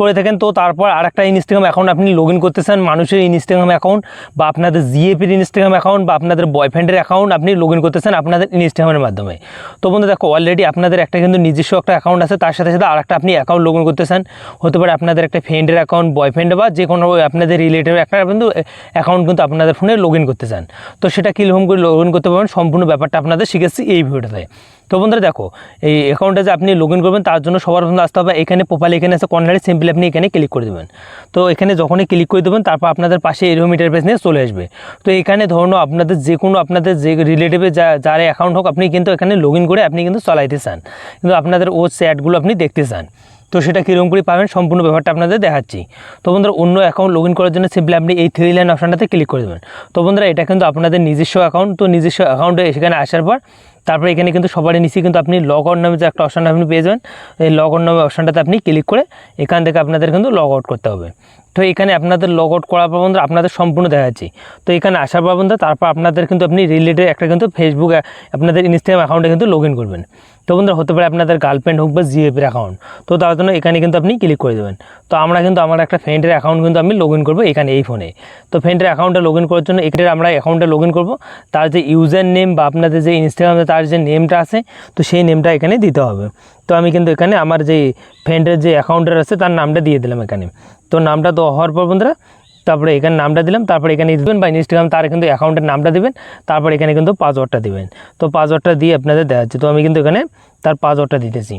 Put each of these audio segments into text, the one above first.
করে থাকেন, তো তারপর আর একটা ইনস্টাগ্রাম অ্যাকাউন্ট আপনি লগ ইন করতে চান মানুষের ইনস্টাগ্রাম অ্যাকাউন্ট বা আপনাদের জিএপির ইনস্টাগ্রাম অ্যাকাউন্ট বা আপনাদের বয়ফ্রেন্ডের অ্যাকাউন্ট আপনি লগ ইন করতে চান আপনাদের ইনস্টাগ্রামের মাধ্যমে। তো বন্ধু, দেখো অলরেডি আপনাদের একটা কিন্তু নিজস্ব একটা অ্যাকাউন্ট আছে, তার সাথে সাথে আর একটা আপনি অ্যাকাউন্ট লগ ইন করতে চান হতে পারে আপনাদের একটা ফ্রেন্ডের অ্যাকাউন্ট বয়ফ্রেন্ড বা যে কোনো আপনাদের রিলেটিভ একটা কিন্তু অ্যাকাউন্ট কিন্তু আপনাদের ফোনে লগ ইন করতে চান তো সেটা কীরকম করে লগ ইন করতে পারবেন, সম্পূর্ণ ব্যাপারটা আপনাদের শিখেছি এই ভিডিওটাতে। তো বন্ধুরা দেখো, এই অ্যাকাউন্টে যে আপনি লগ ইন করবেন, তার জন্য সবার প্রথমে আসতে হবে, এখানে প্রোফাইল এখানে আছে কর্নারে সিম্পলি আপনি এখানে ক্লিক করে দেবেন। তো এখানে যখনই ক্লিক করে দেবেন, তারপর আপনাদের পাশে এরকম ইন্টারফেস নিয়ে চলে আসবে। তো এখানে ধরুন আপনাদের যে কোনো আপনাদের যে রিলেটিভে যা, যার অ্যাকাউন্ট হোক, আপনি কিন্তু এখানে লগ করে আপনি কিন্তু চালাইতে চান। কিন্তু আপনাদের ও চ্যাটগুলো আপনি দেখতে চান। তো সেটা কীরকম করে পাবেন, সম্পূর্ণ ব্যাপারটা আপনাদের দেখাচ্ছি। তো বন্ধুরা, অন্য অ্যাকাউন্ট লগ করার জন্য সিম্পলি আপনি এই থ্রি লাইন অপশানটাতে ক্লিক করে দেবেন। তো বন্ধুরা, এটা কিন্তু আপনাদের নিজস্ব অ্যাকাউন্ট তো নিজস্ব অ্যাকাউন্টে সেখানে আসার পর তারপরে এখানে কিন্তু সবারই নিচে কিন্তু আপনি লগ আউট নামে যে একটা অপশান আপনি পেয়ে যাবেন, এই লগ আউট নামে অপশানটাতে আপনি ক্লিক করে এখান থেকে আপনাদের কিন্তু লগ আউট করতে হবে। তো এখানে আপনাদের লগ আউট করার পর বন্ধুরা আপনাদের সম্পূর্ণ দেখা যাচ্ছে তো এখানে আসার পর বন্ধুরা তারপর আপনাদের কিন্তু আপনি রিলেটেড একটা কিন্তু ফেসবুক আপনাদের ইনস্টাগ্রাম অ্যাকাউন্টে কিন্তু লগ ইন করবেন। তো বন্ধুরা, হতে পারে আপনাদের গার্লফ্রেন্ড হোক বা জিএপির অ্যাকাউন্ট তো তার জন্য এখানে কিন্তু আপনি ক্লিক করে দেবেন। তো আমরা কিন্তু আমার একটা ফ্রেন্ডের অ্যাকাউন্ট কিন্তু আমি লগ ইন করব এখানে এই ফোনে তো ফ্রেন্ডের অ্যাকাউন্টে লগ ইন করার জন্য এখানে আমরা অ্যাকাউন্টে লগ ইন করব। তার যে ইউজার নেম বা আপনাদের যে ইনস্টাগ্রামে তার যে নেমটা আছে, তো সেই নেমটা এখানে দিতে হবে। তো আমি কিন্তু এখানে আমার যে ফ্রেন্ডের যে অ্যাকাউন্টের আছে তার নামটা দিয়ে দিলাম এখানে। তো নামটা দেওয়া হওয়ার পর বন্ধুরা তারপরে এখানে নামটা দিলাম, তারপরে এখানে দেবেন বা ইনস্টাগ্রাম তার কিন্তু অ্যাকাউন্টের নামটা দেবেন, তারপর এখানে কিন্তু পাসওয়ার্ডটা দেবেন। তো পাসওয়ার্ডটা দিয়ে আপনাদের দেখাচ্ছি। তো আমি কিন্তু এখানে তার পাসওয়ার্ডটা দিতেছি।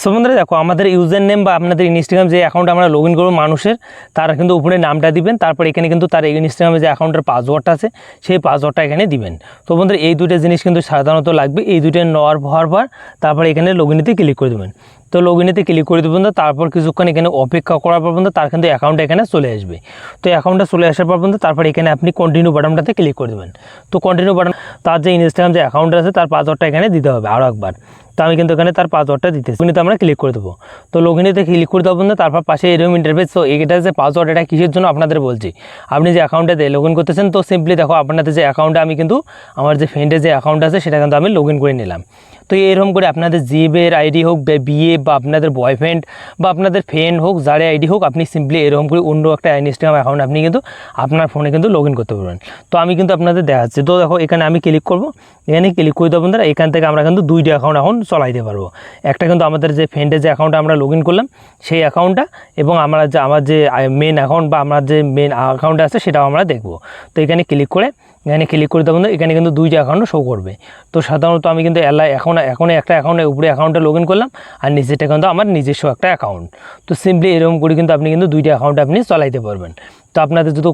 সো বন্ধুরা, দেখো, আমাদের ইউজার নেম বা আপনাদের ইনস্টাগ্রাম যে অ্যাকাউন্ট আমরা লগ ইন করব মানুষের, তারা কিন্তু উপরে নামটা দিবেন, তারপর এখানে কিন্তু তার ইনস্টাগ্রামে যে অ্যাকাউন্টের পাসওয়ার্ডটা আছে, সেই পাসওয়ার্ডটা এখানে দিবেন। তো, বন্ধুরা, এই দুটো জিনিস কিন্তু সাধারণত লাগবে, এই দুটো নেওয়ার হওয়ার পর তারপর এখানে লগ ইনেতে ক্লিক করে দেবেন। তো লগ ইনেতে ক্লিক করে দেবেন তো তারপর কিছুক্ষণ এখানে অপেক্ষা করার পর পর্যন্ত তার কিন্তু অ্যাকাউন্ট এখানে চলে আসবে। তো অ্যাকাউন্টটা চলে আসার পর পর্যন্ত তারপর এখানে আপনি কন্টিনিউ বাটনটাতে ক্লিক করে দেবেন। তো কন্টিনিউ বাটন তার যে ইনস্টাগ্রাম যে অ্যাকাউন্ট আছে, তার পাসওয়ার্ডটা এখানে দিতে হবে আরও একবার। তো আমি কিন্তু এখানে তার পাসওয়ার্ডটা দিতেছি। কিন্তু আমরা ক্লিক করে দেবো। তো লগইনেতে ক্লিক করে দেবো তারপর পাশে এরকম ইন্টারফেস তো এটা যে পাসওয়ার্ড এটা কিসের জন্য আপনাদের বলছি? আপনি যে অ্যাকাউন্টে লগ ইন করতেছেন, তো সিম্পলি দেখো আপনাদের যে অ্যাকাউন্টে আমি কিন্তু আমার যে ফ্রেন্ডের যে অ্যাকাউন্ট আছে, সেটা কিন্তু আমি লগ ইন করে নিলাম। তো এরকম করে আপনাদের জিবের আইডি হোক, বা বিয়ে, বা আপনাদের বয়ফ্রেন্ড বা আপনাদের ফ্রেন্ড হোক, যারে আইডি হোক, আপনি সিম্পলি এরকম করে অন্য একটা ইনস্টাগ্রাম অ্যাকাউন্ট আপনি কিন্তু আপনার ফোনে কিন্তু লগ করতে পারবেন। তো আমি কিন্তু আপনাদের দেখাচ্ছি। তো দেখো, এখানে আমি ক্লিক করব। এখানে ক্লিক করে দেবো বন্ধুরা, এখান থেকে আমরা কিন্তু দুইটা অ্যাকাউন্ট এখন চলাইতে পারব। একটা কিন্তু আমাদের যে ফ্রেন্ডের যে অ্যাকাউন্টে আমরা লগ করলাম, সেই অ্যাকাউন্টটা এবং আমরা যে, আমার যে মেন অ্যাকাউন্ট বা আমার যে মেন অ্যাকাউন্ট আছে, সেটাও আমরা দেখব। তো এখানে ক্লিক করে, এখানে ক্লিক করে দেবো এখানে কিন্তু দুইটা অ্যাকাউন্ট শো করবে। তো সাধারণত আমি কিন্তু এলা এখন এখন একটা অ্যাকাউন্টে উপরে অ্যাকাউন্টে লগ ইন করলাম আর নিচেটা কিন্তু আমার নিজস্ব একটা অ্যাকাউন্ট তো সিম্পলি এরকম করে কিন্তু আপনি কিন্তু দুইটা অ্যাকাউন্ট আপনি চালাইতে পারবেন। তো আপনাদের যদি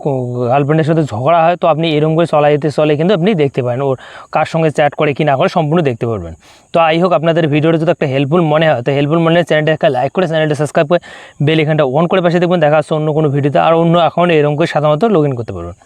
গার্লফ্রেন্ডের সাথে ঝগড়া হয়, তো আপনি এরকম করে চলাইতে, চলে কিন্তু আপনি দেখতে পারেন। ওর কার সঙ্গে চ্যাট করে, কি না করে সম্পূর্ণ দেখতে পারবেন। তো আই হোক আপনাদের ভিডিওটা যদি একটা হেল্পফুল মনে হয়, তো হেল্পফুল মনে হয় চ্যানেলটা একটা লাইক করে চ্যানেলটা সাবস্ক্রাইব করে বেল এখানটা অন করে পাশে দেখবেন। দেখা যাচ্ছে অন্য কোনো ভিডিওতে আর অন্য অ্যাকাউন্টে এরকম করে সাধারণত লগ ইন করতে পারবেন।